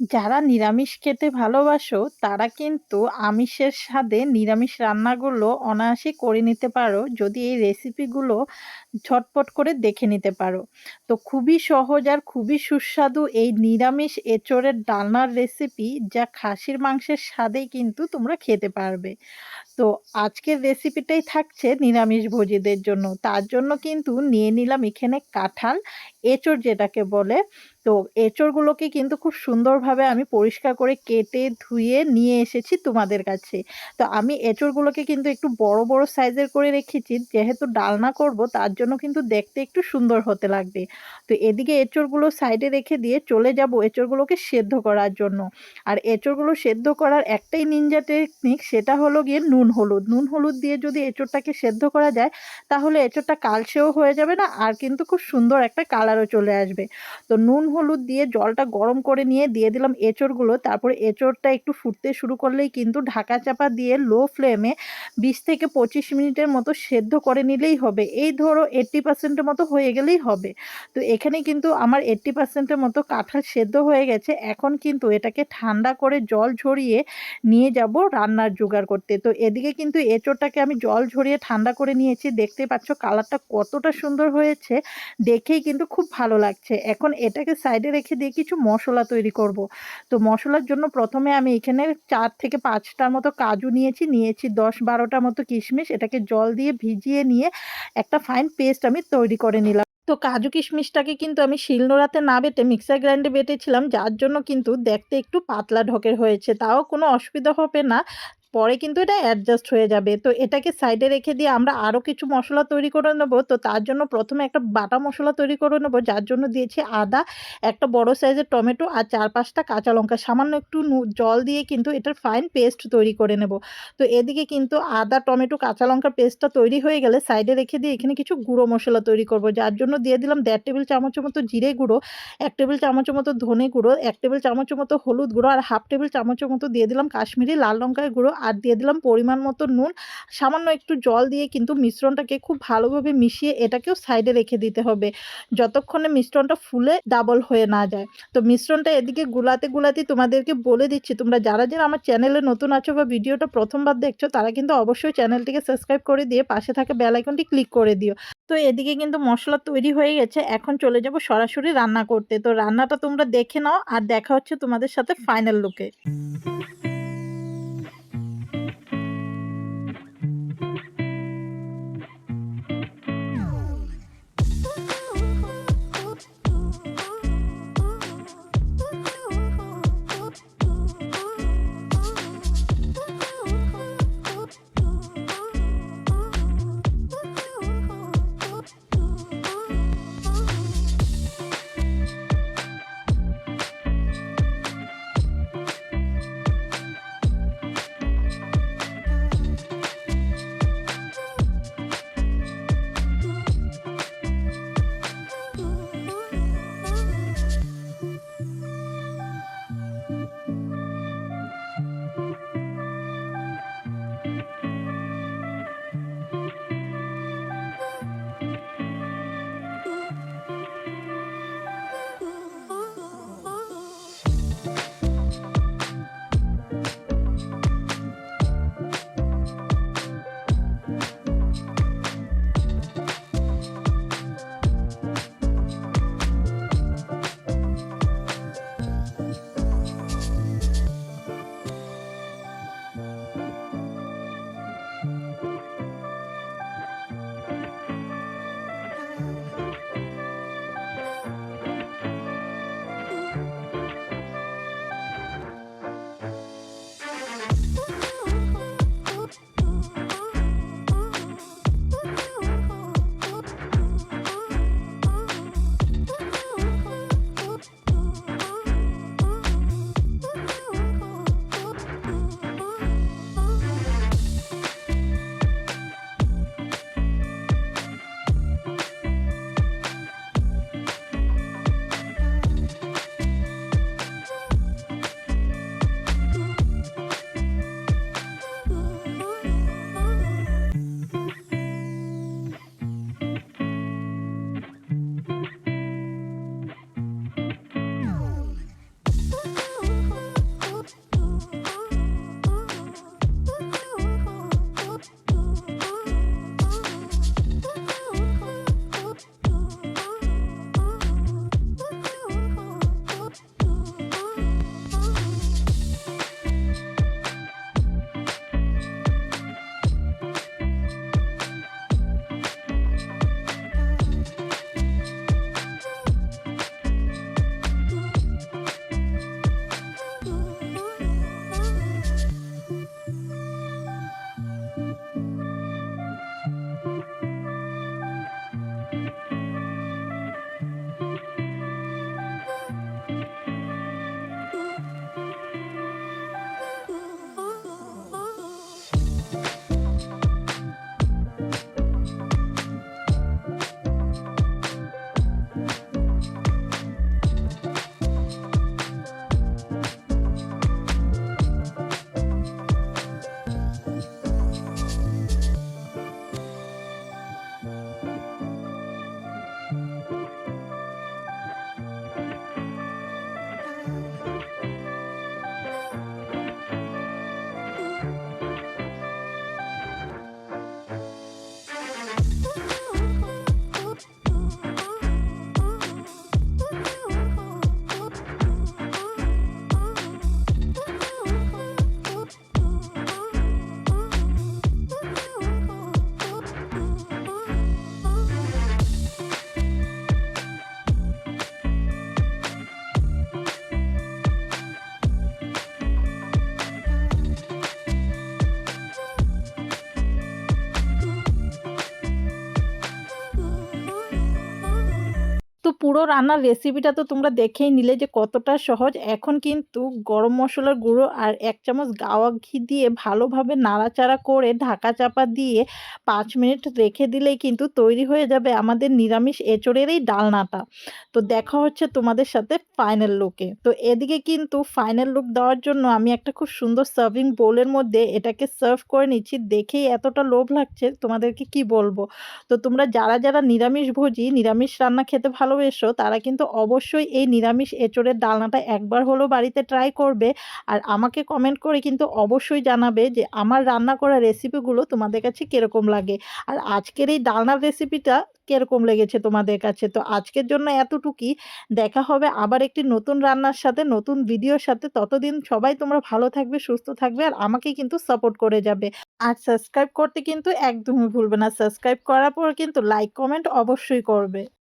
যারা নিরামিষ খেতে ভালোবাসো, তারা কিন্তু আমিষের স্বাদে নিরামিষ রান্নাগুলো অনায়াসে করে নিতে পারো। যদি এই রেসিপিগুলো ঝটপট করে দেখে নিতে পারো। তো খুবই সহজ আর খুবই সুস্বাদু এই নিরামিষ এঁচোড়ের ডালনার রেসিপি, যা খাসির মাংসের স্বাদেই কিন্তু তোমরা খেতে পারবে। তো আজকের রেসিপিটাই থাকছে নিরামিষ ভোজীদের জন্য। তার জন্য কিন্তু নিয়ে নিলাম এখানে কাঁঠাল, এঁচোড় যেটাকে বলে। তো এঁচোড়গুলোকে কিন্তু খুব সুন্দরভাবে আমি পরিষ্কার করে কেটে ধুয়ে নিয়ে এসেছি তোমাদের কাছে। তো আমি এঁচোড়গুলোকে কিন্তু একটু বড় বড় সাইজের করে রেখেছি, যেহেতু ডালনা করব তার জন্য কিন্তু দেখতে একটু সুন্দর হতে লাগবে। তো এদিকে এঁচোড়গুলো সাইডে রেখে দিয়ে চলে যাব এঁচোড়গুলোকে সেদ্ধ করার জন্য। আর এঁচোড়গুলো সেদ্ধ করার একটাই নিনজা টেকনিক সেটা হলো গিয়ে নুন, হলুদ। নুন, হলুদ দিয়ে যদি এঁচোড়টাকে সেদ্ধ করা যায়, তাহলে এঁচোড়টা কালসেও হয়ে যাবে না, আর কিন্তু খুব সুন্দর একটা কালারও চলে আসবে। তো নুন হলুদ দিয়ে জলটা গরম করে নিয়ে দিয়ে দিলাম এঁচড়গুলো। তারপরে এঁচড়টা একটু ফুটতে শুরু করলেই কিন্তু ঢাকা চাপা দিয়ে লো ফ্লেমে বিশ থেকে পঁচিশ মিনিটের মতো সেদ্ধ করে নিলেই হবে। এই ধরো এইট্টি পার্সেন্টের মতো হয়ে গেলেই হবে। তো এখানে কিন্তু আমার এইট্টি পার্সেন্টের মতো কাঁঠাল সেদ্ধ হয়ে গেছে। এখন কিন্তু এটাকে ঠান্ডা করে জল ঝরিয়ে নিয়ে যাব রান্নার জোগাড় করতে। তো এদিকে কিন্তু এঁচড়টাকে আমি জল ঝরিয়ে ঠান্ডা করে নিয়েছি। দেখতে পাচ্ছ কালারটা কতটা সুন্দর হয়েছে। দেখেই কিন্তু খুব ভালো লাগছে। এখন এটাকে সাইডে রেখে দিয়ে কিছু মশলা তৈরি করব। তো মশলার জন্য প্রথমে আমি এখানে চার থেকে পাঁচটার মতো কাজু নিয়েছি নিয়েছি দশ বারোটার মতো কিশমিশ। এটাকে জল দিয়ে ভিজিয়ে নিয়ে একটা ফাইন পেস্ট আমি তৈরি করে নিলাম। তো কাজু কিশমিশটাকে কিন্তু আমি শিলনোড়াতে না বেটে মিক্সার গ্রাইন্ডে বেটেছিলাম, যার জন্য কিন্তু দেখতে একটু পাতলা ঢকের হয়েছে। তাও কোনো অসুবিধা হবে না। পরে কিন্তু এটা অ্যাডজাস্ট হয়ে যাবে। তো এটাকে সাইডে রেখে দিয়ে আমরা আরও কিছু মশলা তৈরি করে নেব। তো তার জন্য প্রথমে একটা বাটা মশলা তৈরি করে নেব। যার জন্য দিয়েছি আদা, একটা বড় সাইজের টমেটো আর চার পাঁচটা কাঁচা লঙ্কা। সামান্য একটু জল দিয়ে কিন্তু এটার ফাইন পেস্ট তৈরি করে নেব। তো এদিকে কিন্তু আদা, টমেটো, কাঁচা লঙ্কার পেস্টটা তৈরি হয়ে গেলে সাইডে রেখে দিয়ে এখানে কিছু গুঁড়ো মশলা তৈরি করব। যার জন্য দিয়ে দিলাম দেড় টেবিল চামচের মতো জিরে গুঁড়ো, এক টেবিল চামচের মতো ধনে গুঁড়ো, এক টেবিল চামচের মতো হলুদ গুঁড়ো আর হাফ টেবিল চামচের মতো দিয়ে দিলাম কাশ্মীরি লাল লঙ্কার গুঁড়ো আর দিয়ে দিলাম পরিমাণ মতো নুন। সামান্য একটু জল দিয়ে কিন্তু মিশ্রণটাকে খুব ভালোভাবে মিশিয়ে এটাকেও সাইডে রেখে দিতে হবে। যতক্ষণে মিশ্রণটা ফুলে ডাবল হয়ে না যায়। তো মিশ্রণটা এদিকে গুলাতে গুলাতে তোমাদেরকে বলে দিচ্ছি। তোমরা যারা যারা আমার চ্যানেলে নতুন আছো বা ভিডিওটা প্রথমবার দেখছ, তারা কিন্তু অবশ্যই চ্যানেলটিকে সাবস্ক্রাইব করে দিয়ে পাশে থাকা বেল আইকনটি ক্লিক করে দিও। তো এদিকে কিন্তু মশলা তৈরি হয়ে গেছে। এখন চলে যাব সরাসরি রান্না করতে। তো রান্নাটা তোমরা দেখে নাও আর দেখা হচ্ছে তোমাদের সাথে ফাইনাল লুকে পুরো রান্নার রেসিপিটা তো তোমরা দেখেই নিলে যে কতটা সহজ। এখন কিন্তু গরম মশলার গুঁড়ো আর এক চামচ গাওয়া ঘি দিয়ে ভালোভাবে নাড়াচাড়া করে ঢাকা চাপা দিয়ে পাঁচ মিনিট রেখে দিলেই কিন্তু তৈরি হয়ে যাবে আমাদের নিরামিষ এঁচোড়ের এই ডালনাটা। তো দেখা হচ্ছে তোমাদের সাথে ফাইনাল লুকে। তো এদিকে কিন্তু ফাইনাল লুক দেওয়ার জন্য আমি একটা খুব সুন্দর সার্ভিং বোলের মধ্যে এটাকে সার্ভ করে নিচ্ছি। দেখেই এতটা লোভ লাগছে তোমাদেরকে কি বলব। তো তোমরা যারা, যারা নিরামিষভোজী, নিরামিষ রান্না খেতে ভালোবেসো তারা কিন্তু অবশ্যই এই নিরামিষ এঁচোড়ের ডালনাটা একবার হলেও বাড়িতে ট্রাই করবে। আর আমাকে কমেন্ট করে কিন্তু অবশ্যই জানাবে যে আমার রান্না করা রেসিপিগুলো তোমাদের কাছে কীরকম লাগে। আর আজকের এই ডালনার রেসিপিটা কীরকম লেগেছে তোমাদের কাছে। তো আজকের জন্য এতটুকুই। দেখা হবে আবার একটি নতুন রান্নার সাথে, নতুন ভিডিওর সাথে। ততদিন সবাই তোমরা ভালো থাকবে, সুস্থ থাকবে আর আমাকে কিন্তু সাপোর্ট করে যাবে। আর সাবস্ক্রাইব করতে কিন্তু একদমই ভুলবে না। সাবস্ক্রাইব করার পর কিন্তু লাইক, কমেন্ট অবশ্যই করবে।